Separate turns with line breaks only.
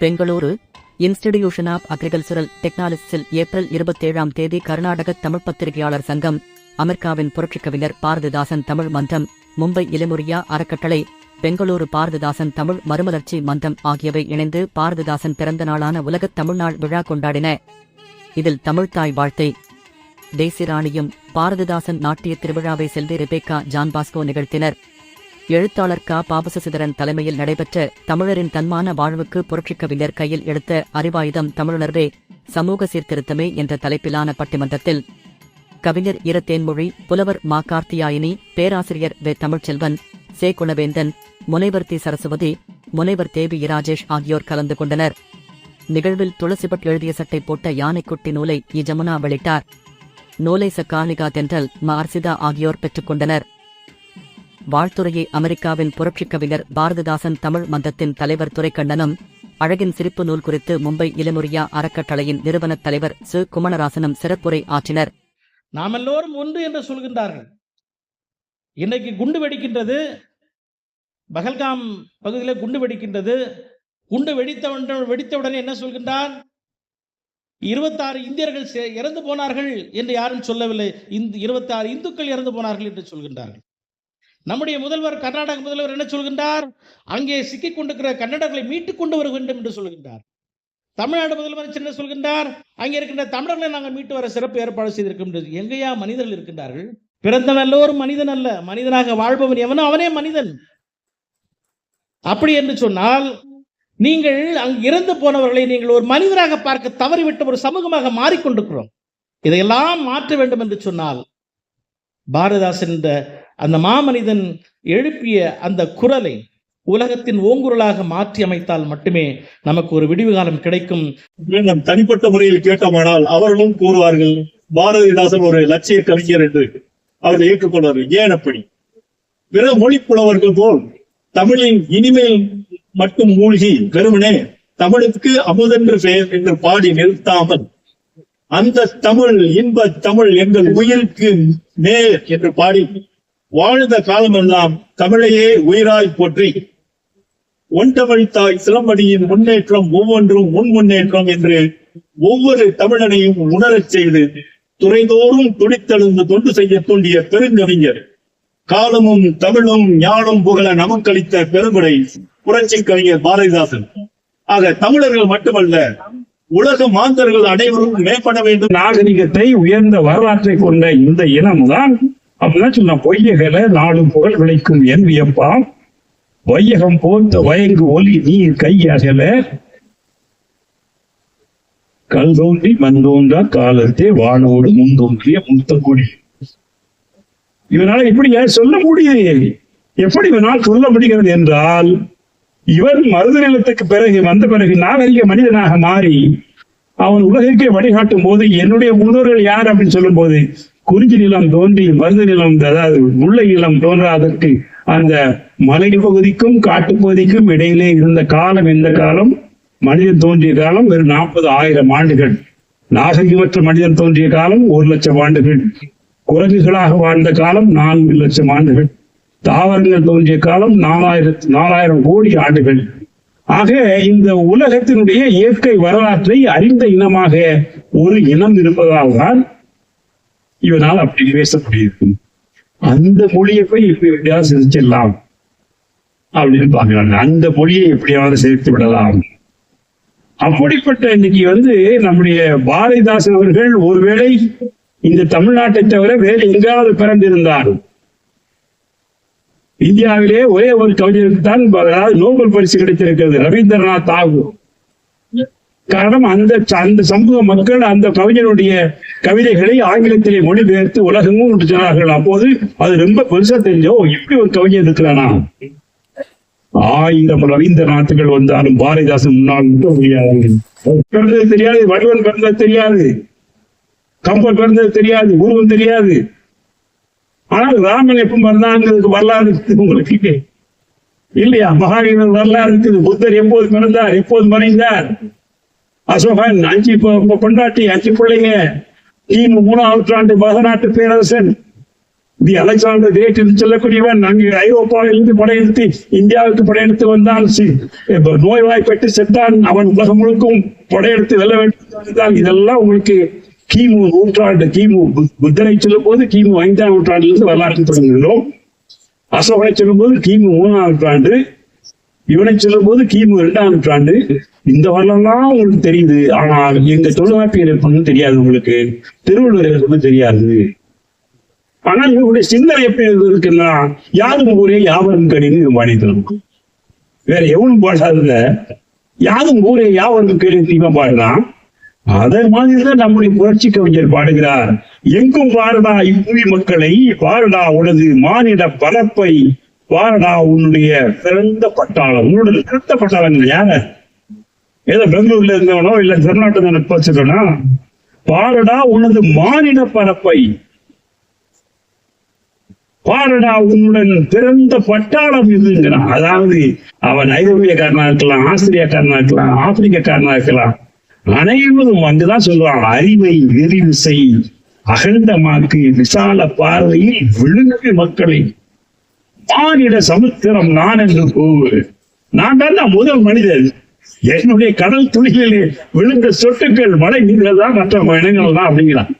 Bengaluru institution of agricultural டெக்னாலஜிஸில் April இருபத்தேழாம் தேதி கர்நாடக தமிழ் பத்திரிகையாளர் சங்கம் அமெரிக்காவின் புரட்சிக் கவிஞர் பாரதிதாசன் தமிழ் மன்றம் மும்பை இளமுரியா அறக்கட்டளை பெங்களூரு பாரதிதாசன் தமிழ் மறுமலர்ச்சி மன்றம் ஆகியவை இணைந்து பாரதிதாசன் பிறந்த நாளான உலகத் தமிழ்நாள் விழா கொண்டாடின. இதில் தமிழ்தாய் வாழ்த்தை தேசிராணியும் பாரதிதாசன் நாட்டிய திருவிழாவை செல்வி ரெபேக்கா ஜான் பாஸ்கோ நிகழ்த்தினர். எழுத்தாளர் க. பாபசசிதரன் தலைமையில் நடைபெற்ற தமிழரின் தன்மான வாழ்வுக்கு புரட்சிக் கவிஞர் கையில் எடுத்த அறிவாயுதம் தமிழுணர்வே சமூக சீர்திருத்தமே என்ற தலைப்பிலான பட்டிமன்றத்தில் கவிஞர் இரத்தேன்மொழி புலவர் மா. கார்த்தியாயினி பேராசிரியர் வெ. தமிழ்ச்செல்வன் சே. குணவேந்தன் முனைவர் தி. சரஸ்வதி முனைவர் தேவி இராஜேஷ் ஆகியோர் கலந்து கொண்டனர். நிகழ்வில் துளசிபட் எழுதிய சட்டை போட்ட யானைக்குட்டி நூலை இ. ஜமுனா வெளியிட்டார். நூலை சக்காலிகா தென்றல் மார்சிதா ஆகியோர் ஆகியோர் பெற்றுக்கொண்டனர் வாழ்த்துறையை அமெரிக்காவின் புரட்சிக் கவிஞர் பாரதிதாசன் தமிழ் மந்தத்தின் தலைவர் துரைக்கண்ணனும் அழகின் சிரிப்பு நூல் குறித்து மும்பை இளமுரியா அறக்கட்டளையின் நிறுவனத் தலைவர் சு. குமணராசனும் சிறப்புரை ஆற்றினர்.
நாம் எல்லோரும் ஒன்று என்று சொல்கின்றார்கள். இன்னைக்கு குண்டு வெடிக்கின்றது. பகல்காம் பகுதியில் குண்டு வெடிக்கின்றது. குண்டு வெடித்த வெடித்தவுடனே என்ன சொல்கின்றார் இருபத்தாறு இந்தியர்கள் இறந்து போனார்கள் என்று யாரும் சொல்லவில்லை. இந்த இருபத்தாறு இந்துக்கள் இறந்து போனார்கள் என்று சொல்கின்றார்கள். நம்முடைய முதல்வர் கர்நாடக முதல்வர் என்ன சொல்கின்றார்? அங்கே சிக்கிக் கொண்டிருக்கிற கன்னடர்களை மீட்டுக் கொண்டு வர வேண்டும் என்று சொல்கின்றார். தமிழ்நாடு முதல்வர் என்ன சொல்கின்றார்? அங்கே இருக்கின்ற தமிழர்களை நாங்கள் மீட்டு வர சிறப்பு ஏற்பாடு செய்திருக்கின்றது எங்கேயா மனிதர்கள் இருக்கின்றார்கள்? பிறந்த நல்லோரும் மனிதன் அல்ல. மனிதனாக வாழ்பவன் எவனோ அவனே மனிதன். அப்படி என்று சொன்னால் நீங்கள் அங்கு இறந்து போனவர்களை நீங்கள் ஒரு மனிதராக பார்க்க தவறிவிட்ட ஒரு சமூகமாக மாறிக்கொண்டிருக்கிறோம். இதையெல்லாம் மாற்ற வேண்டும் என்று சொன்னால் பாரதிதாசன் என்ற அந்த மாமனிதன் எழுப்பிய அந்த குரலை உலகத்தின் ஓங்குரலாக மாற்றி அமைத்தால் மட்டுமே நமக்கு ஒரு விடிவு காலம் கிடைக்கும்.
நம் தனிப்பட்ட முறையில் கேட்டோமானால் அவர்களும் கூறுவார்கள் பாரதிதாசன் ஒரு லட்சிய கவிஞர் என்று அவர்கள் ஏற்றுக்கொள்வார்கள் ஏன் அப்படி? பிற மொழி புலவர்கள் போல் தமிழின் இனிமேல் மட்டும் மூழ்கி வெறுமனே தமிழுக்கு அமுதென்று பெயர் என்று பாடி நிறுத்தாமல் அந்த தமிழ் இன்ப தமிழ் எங்கள் உயிருக்கு நேர் என்று பாடி வாழ்ந்த காலமெல்லாம் தமிழையே உயிராய் போற்றி. ஒன்றமிழ் தாய் சிலம்படியின் முன்னேற்றம் ஒவ்வொன்றும் முன் முன்னேற்றம் என்று ஒவ்வொரு தமிழனையும் உணரச் செய்து துறைதோறும் துடித்தெழுந்து தொண்டு செய்ய தூண்டிய பெருங்கவிஞர். காலமும் தமிழும் ஞானம் புகழ நமக்களித்த பெருமுறை புரட்சி கவிஞர் பாரதிதாசன். ஆக தமிழர்கள் மட்டுமல்ல உலக மாந்தர்கள் அனைவரும் மேம்பட வேண்டும்.
நாகரிகத்தை உயர்ந்த வரலாற்றை கொண்ட இந்த இனம்தான் அப்படின்னா சொன்ன பொய்யகல நாளும் புகழ் விளைக்கும் என் வியப்பாம் வையகம் போர்த்த வயங்கு ஒலி நீர் கையகல. கல் தோன்றி மண் தோன்றா காலத்தே வானோடு முன் தோன்றிய முத்தக்குடி இவனால இப்படி சொல்ல முடியுது எப்படி இவனால் சொல்ல முடிகிறது என்றால் இவன் மருத நிலத்துக்கு பிறகு வந்த பிறகு நாகரிக மனிதனாக மாறி அவன் உலகிற்கே வழிகாட்டும் போது என்னுடைய முன்னோர்கள் யார் அப்படின்னு சொல்லும் போது குறிஞ்சி நிலம் தோன்றி மருத நிலம் அதாவது முல்லை நிலம் தோன்றாதற்கு அந்த மலை பகுதிக்கும் காட்டுப்பகுதிக்கும் இடையிலே இருந்த காலம் எந்த காலம்? மனிதன் தோன்றிய காலம் வெறும் நாற்பது ஆயிரம் ஆண்டுகள். நாகரிகமற்ற மனிதன் தோன்றிய காலம் ஒரு லட்சம் ஆண்டுகள். குரங்குகளாக வாழ்ந்த காலம் நான்கு லட்சம் ஆண்டுகள். தாவரங்கள் தோன்றிய காலம் நாலாயிரத்து நாலாயிரம் கோடி ஆண்டுகள். ஆக இந்த உலகத்தினுடைய இயற்கை வரலாற்றை அறிந்த இனமாக ஒரு இனம் இருப்பதால் தான் இவனால் அப்படி பேச முடியுது. அந்த மொழியை போய் இப்ப எப்படியாவது சிரிச்சிடலாம் அப்படின்னு பாக்குறாங்க அந்த மொழியை எப்படியாவது சேர்த்து விடலாம். அப்படிப்பட்ட இன்னைக்கு வந்து நம்முடைய பாரதிதாசன் அவர்கள் ஒருவேளை இந்த தமிழ்நாட்டை தவிர வேறு எங்காவது பிறந்திருந்தார். இந்தியாவிலே ஒரே ஒரு கவிஞருக்கு தான் நோபல் பரிசு கிடைத்திருக்கிறது ரவீந்திரநாத் தாகூர். காரணம் அந்த அந்த சமூக மக்கள் அந்த கவிஞருடைய கவிதைகளை ஆங்கிலத்திலே மொழிபெயர்த்து உலகமும் என்று சொன்னார்கள் அப்போது அது ரொம்ப பெருசா தெரிஞ்சோ இப்படி ஒரு கவிஞர் இருக்கிறானா? ஆயிரம் ரவீந்திரநாத்துகள் வந்தாலும் பாரதிதாசன் முன்னால் நிற்க முடியாது. பிறந்தது தெரியாது வடிவன் பிறந்தது தெரியாது கம்பர் பிறந்தது தெரியாது உருவம் தெரியாது. ஆனால் ராமன் எப்ப பிறந்தாங்கிறதுக்கு வரலாறு இருக்குது உங்களுக்கு. இல்லையா? மகாவீரர் வரலாறு இருக்குது. புத்தர் எப்போது பிறந்தார்? எப்போது மறைந்தார்? அசோகன் அஞ்சு பொண்டாட்டி அஞ்சு பிள்ளைங்க. கிமு மூணாம் நூற்றாண்டு மகநாட்டு பேரரசன். தி அலெக்சாண்டர் கிரேட் என்று சொல்லக்கூடியவன். அங்கு ஐரோப்பாவிலிருந்து படையெடுத்து இந்தியாவுக்கு படையெடுத்து வந்தான். சி- நோய்வாய்ப்பட்டு செத்தான். அவன் உலகம் முழுக்கும் படையெடுத்து வெல்ல வேண்டும் இதெல்லாம் உங்களுக்கு கிமு நூற்றாண்டு கிமு புத்தனை சொல்லும் போது கிமு ஐந்தாம் நூற்றாண்டிலிருந்து வரலாற்று தொடங்குகிறோம். அசோகனை சொல்லும் போது கிமு மூணாம் நூற்றாண்டு இவனை சொல்லும் போது கிமு இரண்டாம் நூற்றாண்டு இந்த வரலாறுலாம் உங்களுக்கு தெரியுது. ஆனா எங்க தொழில்நுட்பியர் இருக்கணும்னு தெரியாது உங்களுக்கு. திருவள்ளுவர் இருக்கணும் தெரியாது. ஆனால் இவங்களுடைய சிந்தனை எப்படி இருக்குன்னா யாரும் ஊரே யாவரும் கணினு பாடித்தனம் வேற எவனும் பாடாதுல யாரும் ஊரே யாவரும் கணினு இவன் பாடலாம் அதே மாதிரிதான் நம்முடைய புரட்சி கவிஞர் பாடுகிறார். எங்கும் பாருடா இப்புவி மக்களை பாருடா உனது மானிட பரப்பை பாரடா உன்னுடைய பிறந்த பட்டாளம். உன்னுடைய சிறந்த பட்டாளங்கள் யாரு? ஏதோ பெங்களூர்ல இருந்தவனோ இல்ல கர்நாடகா வச்சிருக்கனா பாரடா உனது மாநில பரப்பை. பாரடா உன்னுடன் பிறந்த பட்டாளம் இதுங்கிறான். அதாவது அவன் ஐரோப்பியக்காரனா இருக்கலாம் ஆஸ்திரியாக்காரனா இருக்கலாம் ஆப்பிரிக்காரனா இருக்கலாம். அனைவரும் அங்குதான் சொல்றான் அறிவை விரிவு செய். அகண்டமாக்கு விசால பார்வையில் விழுங்கு மக்களை. தானிட சமுத்திரம் நான் என்று போவு? நான் தான் முதல் மனிதன். என்னுடைய கடல் துளிகளிலே விழுந்த சொட்டுக்கள் மழை நீர்கள் தான் மற்ற இனங்கள் தான் அப்படிங்கிறான்.